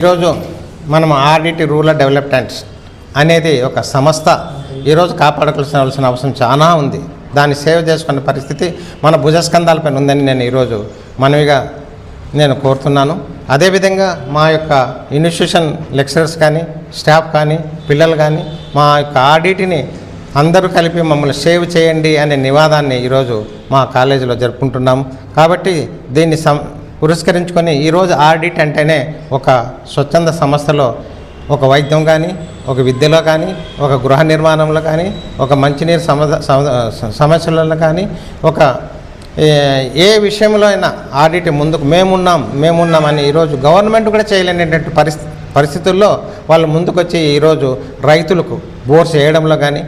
ఈరోజు మనం RDT rural developments అనేది ఒక సంస్థ. ఈరోజు కాపాడుకోవాల్సిన అవసరం చాలా ఉంది. దాన్ని సేవ్ చేసుకునే పరిస్థితి మన భుజస్కంధాలపైన ఉందని నేను ఈరోజు మనవిగా నేను కోరుతున్నాను. అదేవిధంగా మా యొక్క ఇన్స్టిట్యూషన్ లెక్చరర్స్ కానీ స్టాఫ్ కానీ పిల్లలు కానీ మా యొక్క ఆర్డిటిని అందరూ కలిపి మమ్మల్ని సేవ్ చేయండి అనే నివాదాన్ని ఈరోజు మా కాలేజీలో జరుపుకుంటున్నాం. కాబట్టి దీన్ని సం పురస్కరించుకొని ఈరోజు ఆడిట్ అంటేనే ఒక స్వచ్ఛంద సంస్థలో ఒక వైద్యం కానీ ఒక విద్యలో కానీ ఒక గృహ నిర్మాణంలో కానీ ఒక మంచినీరు సమ సమస్యలలో కానీ ఒక ఏ- విషయంలో అయినా ఆడిట్ ముందుకు మేమున్నాం మేమున్నామని ఈరోజు గవర్నమెంట్ కూడా చేయలేనటువంటి పరిస్థితి పరిస్థితుల్లో వాళ్ళు ముందుకొచ్చి ఈరోజు రైతులకు బోర్స్ వేయడంలో కానీ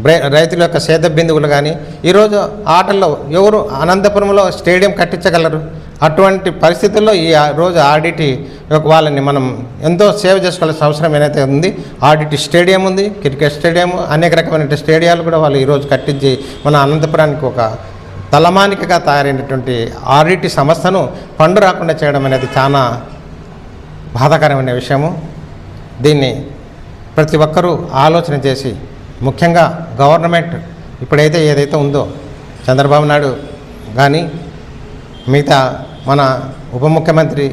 బ్రే రైతుల యొక్క సేద బిందువులు కానీ ఈరోజు ఆటల్లో ఎవరు అనంతపురంలో స్టేడియం కట్టించగలరు? అటువంటి పరిస్థితుల్లో ఈ రోజు ఆడిటి యొక్క వాళ్ళని మనం ఎంతో సేవ చేసుకోవాల్సిన అవసరం ఏదైతే ఉంది ఆడిటి స్టేడియం ఉంది క్రికెట్ స్టేడియం అనేక రకమైన స్టేడియాలు కూడా వాళ్ళు ఈరోజు కట్టించి మన అనంతపురానికి ఒక తలమానికగా తయారైనటువంటి ఆడిటి సంస్థను పండు రాకుండా చేయడం అనేది చాలా బాధాకరమైన విషయము. దీన్ని ప్రతి ఒక్కరూ ఆలోచన చేసి ముఖ్యంగా గవర్నమెంట్ ఇప్పుడైతే ఏదైతే ఉందో చంద్రబాబు నాయుడు కానీ మిగతా మన ఉప ముఖ్యమంత్రి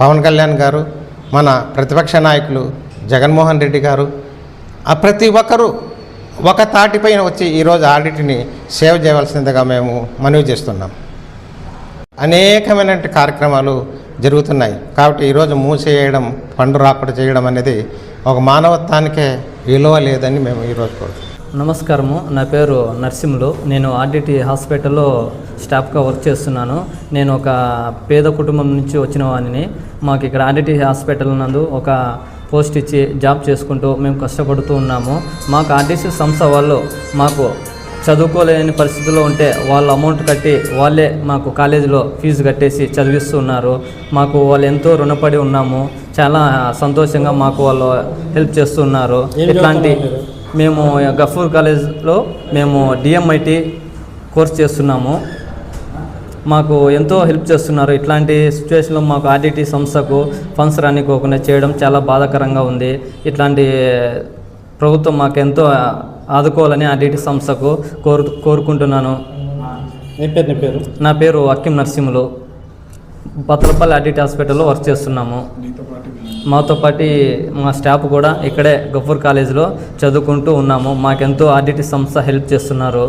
పవన్ కళ్యాణ్ గారు మన ప్రతిపక్ష నాయకులు జగన్మోహన్ రెడ్డి గారు ప్రతి ఒక్కరూ ఒక తాటిపైన వచ్చి ఈరోజు ఆడిట్ని సేవ్ చేయవలసిందిగా మేము మనవి చేస్తున్నాం. అనేకమైన కార్యక్రమాలు జరుగుతున్నాయి. కాబట్టి ఈరోజు మూసేయడం పండు రాకుండా చేయడం అనేది ఒక మానవత్వానికే విలువ లేదని మేము ఈరోజు కోరుతున్నాం. నమస్కారము. నా పేరు నర్సింహులు. నేను ఆర్డిటి హాస్పిటల్లో స్టాఫ్గా వర్క్ చేస్తున్నాను. నేను ఒక పేద కుటుంబం నుంచి వచ్చిన వాడిని. మాకు ఇక్కడ ఆర్డిటి హాస్పిటల్ నందు ఒక పోస్ట్ ఇచ్చి జాబ్ చేసుకుంటూ మేము కష్టపడుతూ ఉన్నాము. మాకు ఆర్టీసీ సంస్థ వాళ్ళు మాకు చదువుకోలేని పరిస్థితిలో ఉంటే వాళ్ళు అమౌంట్ కట్టి వాళ్ళే మాకు కాలేజీలో ఫీజు కట్టేసి చదివిస్తున్నారు. మాకు వాళ్ళు ఎంతో రుణపడి ఉన్నాము. చాలా సంతోషంగా మాకు వాళ్ళు హెల్ప్ చేస్తున్నారు. ఇట్లాంటి మేము గఫూర్ కాలేజ్లో మేము డిఎంఐటి కోర్స్ చేస్తున్నాము. మాకు ఎంతో హెల్ప్ చేస్తున్నారు. ఇట్లాంటి సిచ్యువేషన్లో మాకు ఆర్డిటి సంస్థకు ఫండ్స్ రానికోకుండా చేయడం చాలా బాధాకరంగా ఉంది. ఇట్లాంటి ప్రభుత్వం మాకు ఎంతో ఆదుకోవాలని ఆర్డిటి సంస్థకు కోరు కోరుకుంటున్నాను. నీ పేరు నీ పేరు? నా పేరు అక్కిం నరసింహులు. బత్తలపల్లి ఆర్డిటి హాస్పిటల్లో వర్క్ చేస్తున్నాము. మాతో పాటు మా స్టాఫ్ కూడా ఇక్కడే గఫూర్ కాలేజీలో చదువుకుంటూ ఉన్నాము. మాకెంతో ఆర్డిటి సంస్థ హెల్ప్ చేస్తున్నారు.